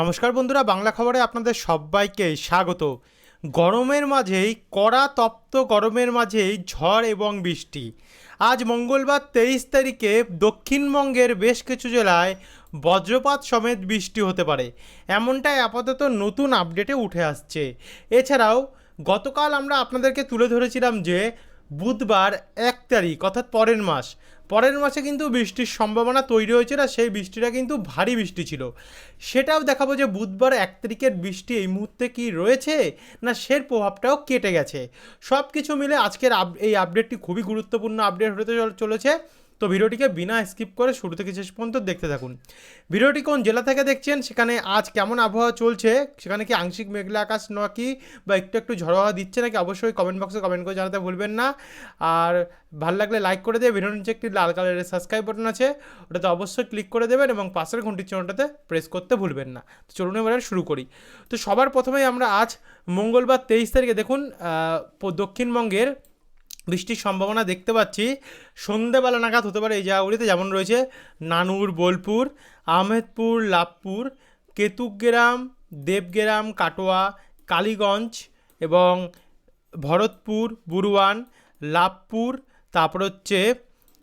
নমস্কার বন্ধুরা, বাংলা খবরে আপনাদের সবাইকে স্বাগত। গরমের মাঝেই, কড়া তপ্ত গরমের মাঝেই ঝড় এবং বৃষ্টি। আজ মঙ্গলবার তেইশ তারিখে দক্ষিণবঙ্গের বেশ কিছু জেলায় বজ্রপাত সমেত বৃষ্টি হতে পারে। এমনটাই আপাতত নতুন আপডেটে উঠে আসছে। এছাড়াও, গতকাল আমরা আপনাদেরকে তুলে ধরেছিলাম যে বুধবার এক তারিখ, অর্থাৎ পরের মাস। পরের মাসে কিন্তু বৃষ্টির সম্ভাবনা তৈরি হয়েছিল আর সেই বৃষ্টিটা কিন্তু ভারী বৃষ্টি ছিল। সেটাও দেখাবো যে বুধবার এক তারিখের বৃষ্টি এই মুহূর্তে কি রয়েছে না সের প্রভাবটাও কেটে গেছে। সব কিছু মিলে আজকের এই আপডেটটি খুবই গুরুত্বপূর্ণ আপডেট হতে চল- চলেছে। তো ভিডিওটিকে বিনা স্কিপ করে শুরু থেকে শেষ পর্যন্ত দেখতে থাকুন। ভিডিওটি কোন জেলা থেকে দেখছেন, সেখানে আজ কেমন আবহাওয়া চলছে, সেখানে কি আংশিক মেঘলা আকাশ নাকি বা একটু একটু ঝড়ো হাওয়া দিচ্ছে নাকি অবশ্যই কমেন্ট বক্সে কমেন্ট করে জানাতে ভুলবেন না। আর ভালো লাগলে লাইক করে দিয়ে ভিডিওর নিচে একটি লাল কালারের সাবস্ক্রাইব বাটন আছে, ওটাতে অবশ্যই ক্লিক করে দেবেন এবং পাশের ঘন্টির চিহ্নটাতে প্রেস করতে ভুলবেন না। তো চলুন এবারে শুরু করি। তো সবার প্রথমেই আমরা আজ মঙ্গলবার তেইশ তারিখে দেখুন দক্ষিণবঙ্গের বৃষ্টির সম্ভাবনা দেখতে পাচ্ছি। সন্ধেবেলা নাগাদ হতে পারে এই জায়গাগুলিতে যেমন রয়েছে নানুর বোলপুর আহমেদপুর লাভপুর কেতুগ্রাম দেবগ্রাম কাটোয়া কালীগঞ্জ এবং ভরতপুর বুরুয়ান লাভপুর তারপর হচ্ছে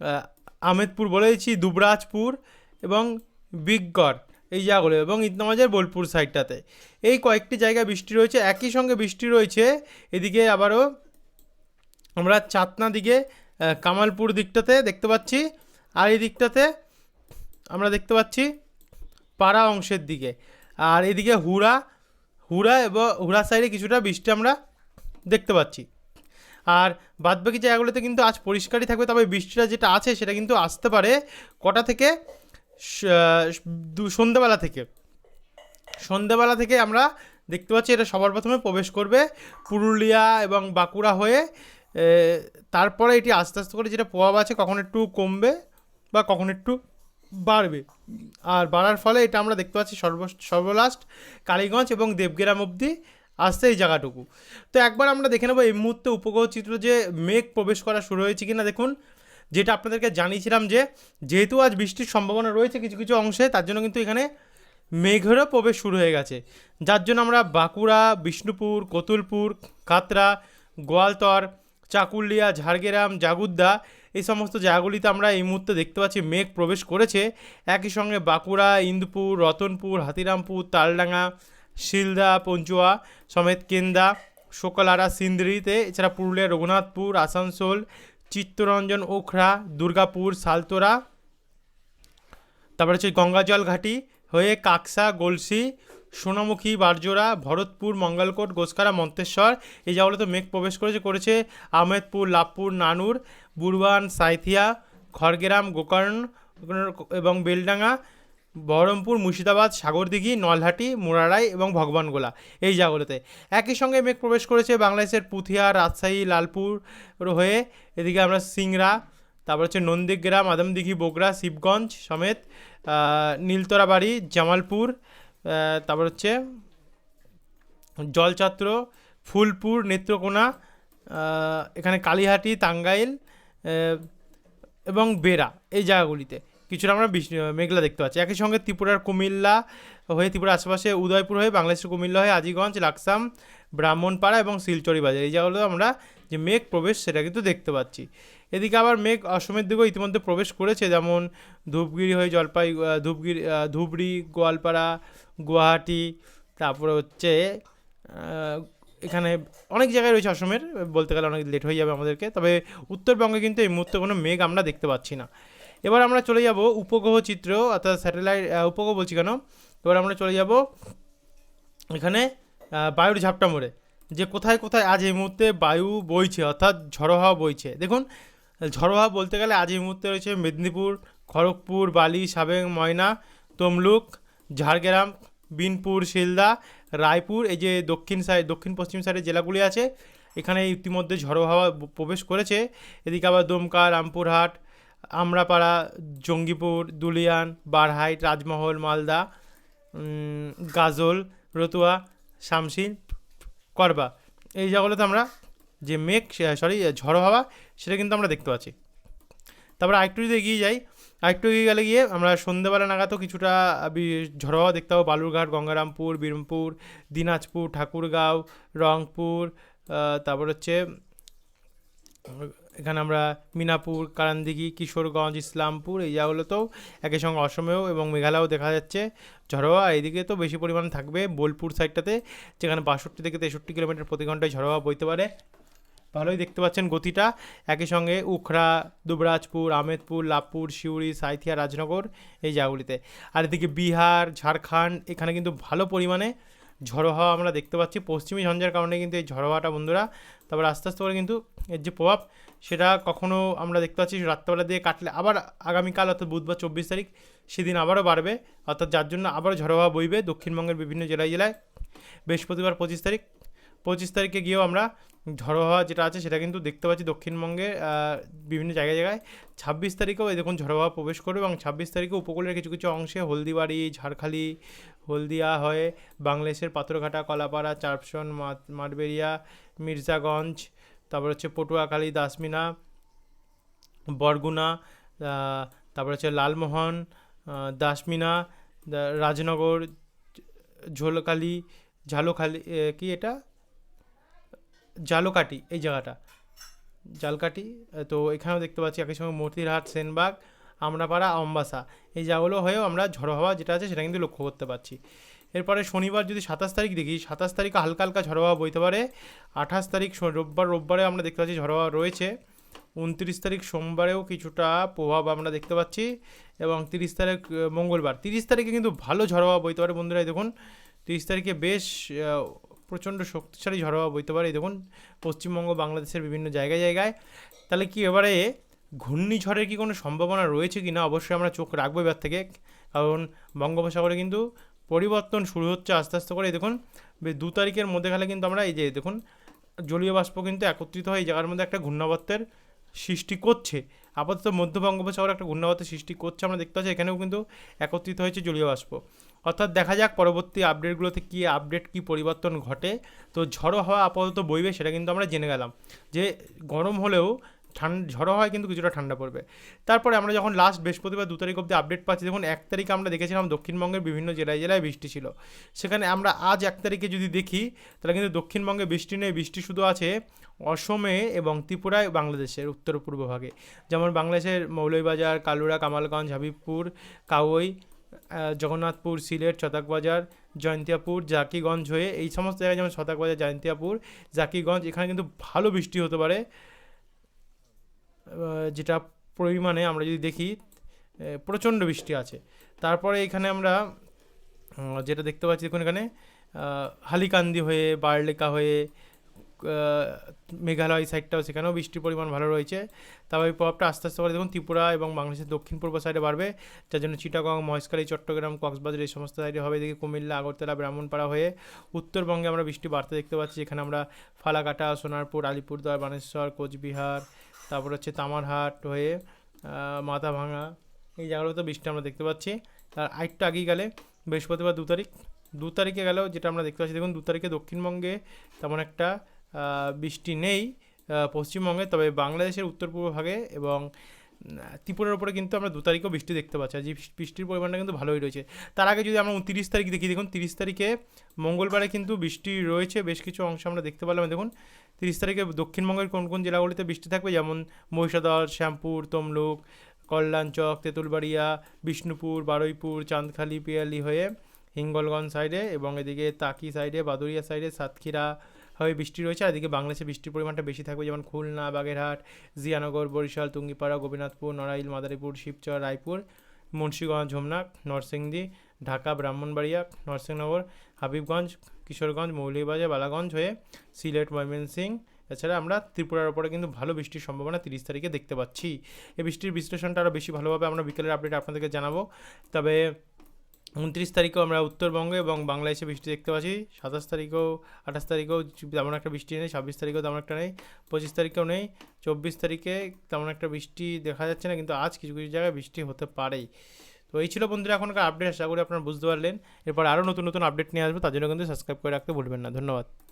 আহ, আহমেদপুর বলেছি দুবরাজপুর এবং বিগগড় এই জায়গাগুলো এবং ইতনামাজের বোলপুর সাইডটাতে এই কয়েকটি জায়গায় বৃষ্টি রয়েছে। একই সঙ্গে বৃষ্টি রয়েছে। এদিকে আবারও আমরা চাতনা দিকে কামালপুর দিকটাতে দেখতে পাচ্ছি। আর এই দিকটাতে আমরা দেখতে পাচ্ছি পাড়া অংশের দিকে। আর এদিকে হুড়া হুড়া এবং হুড়া সাইডে কিছুটা বৃষ্টি আমরা দেখতে পাচ্ছি। আর বাদবাকি জায়গাগুলোতে কিন্তু আজ পরিষ্কারই থাকবে, তবে বৃষ্টিটা যেটা আছে সেটা কিন্তু আসতে পারে কটা থেকে সন্ধ্যাবেলা থেকে। সন্ধ্যাবেলা থেকে আমরা দেখতে পাচ্ছি এটা সবার প্রথমে প্রবেশ করবে পুরুলিয়া এবং বাঁকুড়া হয়ে। তারপরে এটি আস্তে আস্তে করে যেটা প্রভাব আছে, কখন একটু কমবে বা কখন একটু বাড়বে। আর বাড়ার ফলে এটা আমরা দেখতে পাচ্ছি সর্ব, সর্বলাস্ট কালীগঞ্জ এবং দেবগ্রাম অবধি আসছে এই জায়গাটুকু। তো একবার আমরা দেখে নেব এই মুহূর্তে উপগ্রহ চিত্র যে মেঘ প্রবেশ করা শুরু হয়েছে কিনা। দেখুন, যেটা আপনাদেরকে জানিয়েছিলাম যে যেহেতু আজ বৃষ্টির সম্ভাবনা রয়েছে কিছু কিছু অংশে, তার জন্য কিন্তু এখানে মেঘেরও প্রবেশ শুরু হয়ে গেছে। যার জন্য আমরা বাঁকুড়া, বিষ্ণুপুর, কতুলপুর, কাতরা, গোয়ালতর চাকুলিয়া, ঝাড়গ্রাম, জাগুদ্দা, এই সমস্ত জায়গাগুলিতে আমরা এই মুহূর্তে দেখতে পাচ্ছি মেঘ প্রবেশ করেছে। একই সঙ্গে বাঁকুড়া, ইন্দুপুর, রতনপুর, হাতিরামপুর, তালডাঙ্গা, শিলদা, পঞ্চুয়া সমেত কেন্দা শোকলারা সিন্দ্রিতে, এছাড়া পুরুলিয়া, রঘুনাথপুর, আসানসোল, চিত্তরঞ্জন, ওখরা, দুর্গাপুর, সালতোরা, তারপরে হচ্ছে গঙ্গাজল ঘাটি হয়ে কাকসা, গলসি সোনামুখী, বারজোড়া, ভরতপুর, মঙ্গলকোট গোসকারা মন্তেশ্বর। এই জায়গাগুলোতে মেঘ প্রবেশ করেছে করেছে আহমেদপুর, লাভপুর, নানুর বুরবান সাইথিয়া, খড়গ্রাম, গোকর্ণ এবং বেলডাঙ্গা, বহরমপুর, মুর্শিদাবাদ, সাগরদিঘি, নলহাটি, মুরারাই এবং ভগবানগোলা এই জায়গাগুলোতে। একই সঙ্গে মেঘ প্রবেশ করেছে বাংলাদেশের পুথিয়া, রাজশাহী, লালপুর হয়ে। এদিকে আমরা সিংড়া, তারপর হচ্ছে নন্দীগ্রাম, আদমদিঘি, বগুড়া, শিবগঞ্জ সমেত নীলতরাবাড়ি, জামালপুর তারপর হচ্ছে জলছত্র, ফুলপুর, নেত্রকোনা এখানে কালীহাটি, টাঙ্গাইল এবং বেরা এই জায়গাগুলিতে। কিছুটা আমরা মেঘলা দেখতে পাচ্ছি। একই সঙ্গে ত্রিপুরার কুমিল্লা হয়ে, ত্রিপুরার আশেপাশে উদয়পুর হয়ে, বাংলাদেশের কুমিল্লা হয়ে, আজিগঞ্জ, লাকসাম, ব্রাহ্মণপাড়া এবং শিলচরি বাজার এই জায়গাগুলো আমরা যে মেঘ প্রবেশ সেটা কিন্তু দেখতে পাচ্ছি। এদিকে আবার মেঘ অসমের দিকেও ইতিমধ্যে প্রবেশ করেছে, যেমন ধূপগিরি হয়ে জলপাই ধূপগিরি ধুবড়ি, গোয়ালপাড়া, গুয়াহাটি, তারপরে হচ্ছে এখানে অনেক জায়গায় রয়েছে অসমের বলতে গেলে অনেক লেট হয়ে যাবে আমাদেরকে, তবে উত্তরবঙ্গে কিন্তু এই মুহূর্তে কোনো মেঘ আমরা দেখতে পাচ্ছি না। এবার আমরা চলে যাব উপগ্রহ চিত্র, অর্থাৎ স্যাটেলাইট উপগ্রহ বলছি কেন? এবার আমরা চলে যাব এখানে বায়ুর ঝাপটা মোড়ে, যে কোথায় কোথায় আজ এই মুহূর্তে বায়ু বইছে, অর্থাৎ ঝড়ো হাওয়া বইছে। দেখুন ঝড়ো হাওয়া বলতে গেলে আজ এই মুহূর্তে রয়েছে মেদিনীপুর, খড়গপুর, বালি, সাবেং, ময়না, তমলুক, ঝাড়গ্রাম, বিনপুর, শিলদা, রায়পুর, এই যে দক্ষিণ সাইড দক্ষিণ পশ্চিম সাইডের জেলাগুলি আছে, এখানে ইতিমধ্যে ঝড়ো হাওয়া প্রবেশ করেছে। এদিকে আবার দমকা, রামপুরহাট, আমরাপাড়া, জঙ্গিপুর, দুলিয়ান, বারহাইট, রাজমহল, মালদা গাজল, রতুয়া শামসি করবা। এই জায়গাগুলোতে আমরা যে মেঘ সরি ঝড়ো হাওয়া, সেটা কিন্তু আমরা দেখতে পাচ্ছি। তারপরে আরেকটু যদি এগিয়ে যাই, আরেকটু এগিয়ে গেলে গিয়ে আমরা সন্ধ্যেবেলা নাগাদও কিছুটা ঝড়ো হাওয়া দেখতে পাবো। বালুরঘাট, গঙ্গারামপুর, বীরমপুর, দিনাজপুর, ঠাকুরগাঁও, রংপুর তারপর হচ্ছে, এখানে আমরা মিনাপুর কারান্দিঘি কিশোরগঞ্জ, ইসলামপুর, এই জায়গাগুলোতেও একই সঙ্গে অসমেও এবং মেঘালয়েও দেখা যাচ্ছে ঝড়ো হাওয়া। এইদিকে তো বেশি পরিমাণে থাকবে বোলপুর সাইডটাতে যেখানে বাষট্টি থেকে তেষট্টি কিলোমিটার প্রতি ঘন্টায় ঝড়ো বইতে পারে। ভালোই দেখতে পাচ্ছেন গতিটা। একই সঙ্গে উখড়া, দুবরাজপুর, আমেদপুর লাভপুর সিউড়ি, সাঁইথিয়া, রাজনগর এই জায়গাগুলিতে। আর এদিকে বিহার, ঝাড়খণ্ড, এখানে কিন্তু ভালো পরিমাণে ঝড়ো হাওয়া আমরা দেখতে পাচ্ছি। পশ্চিমী ঝঞ্ঝার কারণে কিন্তু এই ঝড়ো হাওয়াটা বন্ধুরা, তারপর আস্তে আস্তে করে কিন্তু এর যে প্রভাব, সেটা কখনো আমরা দেখতে পাচ্ছি রাত্রেবেলা দিয়ে কাটলে আবার আগামীকাল অর্থাৎ বুধবার চব্বিশ তারিখ সেদিন আবারও বাড়বে। অর্থাৎ যার জন্য আবারও ঝড়ো হাওয়া বইবে দক্ষিণবঙ্গের বিভিন্ন জেলায় জেলায়। বৃহস্পতিবার পঁচিশ তারিখ পঁচিশ তারিখে গিয়েও আমরা ঝড়ো হাওয়া যেটা আছে সেটা কিন্তু দেখতে পাচ্ছি দক্ষিণবঙ্গে বিভিন্ন জায়গায় জায়গায়। ছাব্বিশ তারিখেও এই দেখুন ঝড়ো হাওয়া প্রবেশ করবে এবং ছাব্বিশ তারিখে উপকূলের কিছু কিছু অংশে হলদিবাড়ি ঝাড়খালি হলদিয়া হয়ে বাংলাদেশের পাথরঘাটা কলাপাড়া চারপসন মাঠ- মাঠবেড়িয়া মির্জাগঞ্জ তারপর হচ্ছে পটুয়াখালী দাসমিনা বরগুনা তারপর হচ্ছে লালমোহন দাসমিনা রাজনগর ঝোলকালি এ, কি এটা? জালকাটি এই জায়গাটা। জালকাটি তো এখানেও দেখতে পাচ্ছি একই সঙ্গে মতিরহাট, সেনবাগ, আমরাপাড়া অম্বাসা এই জায়গাগুলো হয়েও আমরা ঝড়ো হাওয়া যেটা আছে সেটা কিন্তু লক্ষ্য করতে পারছি। এরপরে শনিবার যদি সাতাশ তারিখ দেখি, সাতাশ তারিখে হালকা হালকা ঝড়ো হাওয়া বইতে পারে। আঠাশ তারিখ রোববার রোববারে আমরা দেখতে পাচ্ছি ঝড়ো হাওয়া রয়েছে। উনত্রিশ তারিখ সোমবারেও কিছুটা প্রভাব আমরা দেখতে পাচ্ছি এবং তিরিশ তারিখ, মঙ্গলবার। তিরিশ তারিখে কিন্তু ভালো ঝড়ো হাওয়া বইতে পারে বন্ধুরা দেখুন। তিরিশ তারিখে বেশ প্রচণ্ড শক্তিশালী ঝড়ো হাওয়া বইতে পারে। দেখুন, পশ্চিমবঙ্গ, বাংলাদেশের বিভিন্ন জায়গায় জায়গায়। তাহলে কি এবারে ঘূর্ণিঝড়ের কি কোনো সম্ভাবনা রয়েছে কি না অবশ্যই আমরা চোখ রাখব এবার থেকে। কারণ বঙ্গোপসাগরে কিন্তু পরিবর্তন শুরু হচ্ছে আস্তে আস্তে করে। দেখুন দু তারিখের মধ্যে গেলে কিন্তু আমরা এই যে দেখুন, জলীয় বাষ্প কিন্তু একত্রিত হয় এই জায়গার মধ্যে একটা ঘূর্ণাবর্তের সৃষ্টি করছে। আপাতত মধ্য বঙ্গোপসাগরে একটা ঘূর্ণাবর্তের সৃষ্টি করছে। আমরা দেখতে পাচ্ছি এখানেও কিন্তু একত্রিত হয়েছে জলীয় বাষ্প। অর্থাৎ দেখা যাক পরবর্তী আপডেটগুলোতে কী আপডেট কী পরিবর্তন ঘটে। তো ঝড়ো হাওয়া আপাতত বইবে, সেটা কিন্তু আমরা জেনে গেলাম। যে গরম হলেও ঠান্ডা ঝড়ো হয় কিন্তু কিছুটা ঠান্ডা পড়বে। তারপরে আমরা যখন লাস্ট বৃহস্পতিবার দু তারিখ অবধি আপডেট পাচ্ছি, দেখুন এক তারিখে আমরা দেখেছিলাম দক্ষিণবঙ্গের বিভিন্ন জেলায় জেলায় বৃষ্টি ছিল। সেখানে আমরা আজ এক তারিখে যদি দেখি, তাহলে কিন্তু দক্ষিণবঙ্গে বৃষ্টি নেই, বৃষ্টি শুধু আছে অসমে এবং ত্রিপুরায় বাংলাদেশের উত্তর পূর্ব ভাগে। যেমন বাংলাদেশের মৌলভীবাজার, কালুরা, কামালগঞ্জ, হাবিবপুর কাউই জগন্নাথপুর, সিলেট ছতাকবাজার জয়ন্তিয়াপুর, জাকিগঞ্জ হয়ে এই সমস্ত জায়গায় যেমন ছতাকবাজার জয়ন্তিয়াপুর, জাকিগঞ্জ, এখানে কিন্তু ভালো বৃষ্টি হতে পারে। যেটা পরিমাণে আমরা যদি দেখি প্রচণ্ড বৃষ্টি আছে। তারপরে এখানে আমরা যেটা দেখতে পাচ্ছি দেখুন এখানে হালিকান্দি হয়ে, বারলেকা হয়ে মেঘালয় সাইডটাও সেখানেও বৃষ্টির পরিমাণ ভালো রয়েছে। তবে এই প্রভাবটা আস্তে আস্তে করে দেখুন, ত্রিপুরা এবং বাংলাদেশের দক্ষিণ পূর্ব সাইডে বাড়বে, যার জন্য চিটাগং, মহেশখালী, চট্টগ্রাম, কক্সবাজার এই সমস্ত সাইডে হবে। দেখি কুমিল্লা, আগরতলা, ব্রাহ্মণপাড়া হয়ে উত্তরবঙ্গে আমরা বৃষ্টি বাড়তে দেখতে পাচ্ছি। এখানে আমরা ফালাকাটা, সোনারপুর, আলিপুরদুয়ার, বানেশ্বর, কোচবিহার, তারপর হচ্ছে তামারহাট হয়ে মাথাভাঙা এই জায়গাগুলোতে বৃষ্টি আমরা দেখতে পাচ্ছি। আর আরেকটু আগেই গেলে বৃহস্পতিবার দু তারিখ। দু তারিখে গেলেও যেটা আমরা দেখতে পাচ্ছি, দেখুন, দু তারিখে দক্ষিণবঙ্গে তেমন একটা বৃষ্টি নেই পশ্চিমবঙ্গে, তবে বাংলাদেশের উত্তর পূর্ব ভাগে এবং ত্রিপুরার উপরে কিন্তু আমরা দু তারিখেও বৃষ্টি দেখতে পাচ্ছি। আর যে বৃষ্টির পরিমাণটা কিন্তু ভালোই রয়েছে। তার আগে যদি আমরা উনতিরিশ তারিখ দেখি, দেখুন তিরিশ তারিখে মঙ্গলবারে কিন্তু বৃষ্টি রয়েছে, বেশ কিছু অংশ আমরা দেখতে পেলাম। দেখুন, তিরিশ তারিখে দক্ষিণবঙ্গের কোন কোন জেলাগুলিতে বৃষ্টি থাকবে? যেমন মহিষাদল, শ্যামপুর, তমলুক কল্যাণচক তেঁতুলবাড়িয়া, বিষ্ণুপুর, বারুইপুর, চাঁদখালি, পিয়ালি হয়ে হিঙ্গলগঞ্জ সাইডে এবং এদিকে তাকি সাইডে বাদুরিয়া সাইডে সাতক্ষীরা হয়ে বৃষ্টি রয়েছে, আর এদিকে বাংলাদেশে বৃষ্টির পরিমাণটা বেশি থাকবে, যেমন খুলনা, বাগেরহাট, জিয়ানগর, বরিশাল, তুঙ্গিপাড়া, গোপীনাথপুর, নড়াইল, মাদারীপুর, শিবচর, রায়পুর, মুন্সিগঞ্জ ঝোমনাক নরসিংদী, ঢাকা, ব্রাহ্মণবাড়িয়া নরসিংনগর হাবিবগঞ্জ, কিশোরগঞ্জ, মৌলভীবাজার, বালাগঞ্জ হয়ে সিলেট, ময়মনসিংহ, এছাড়া আমরা ত্রিপুরার ওপরে কিন্তু ভালো বৃষ্টির সম্ভাবনা তিরিশ তারিখে দেখতে পাচ্ছি। এই বৃষ্টির বিশ্লেষণটা আরও বেশি ভালোভাবে আমরা বিকেলের আপডেট আপনাদেরকে জানাব। তবে উনত্রিশ তারিখেও আমরা উত্তরবঙ্গে এবং বাংলাদেশে বৃষ্টি দেখতে পাচ্ছি। সাতাশ তারিখেও, আঠাশ তারিখেও তেমন একটা বৃষ্টি নেই, ছাব্বিশ তারিখেও তেমন একটা নেই, পঁচিশ তারিখেও নেই, চব্বিশ তারিখে তেমন একটা বৃষ্টি দেখা যাচ্ছে না, কিন্তু আজ কিছু কিছু জায়গায় বৃষ্টি হতে পারেই। তো এই ছিল বন্ধুরা এখনকার আপডেট আশা করি আপনারা বুঝতে পারলেন। এরপর আরও নতুন নতুন আপডেট নিয়ে আসব, তার জন্য কিন্তু সাবস্ক্রাইব করে রাখতে ভুলবেন না। ধন্যবাদ।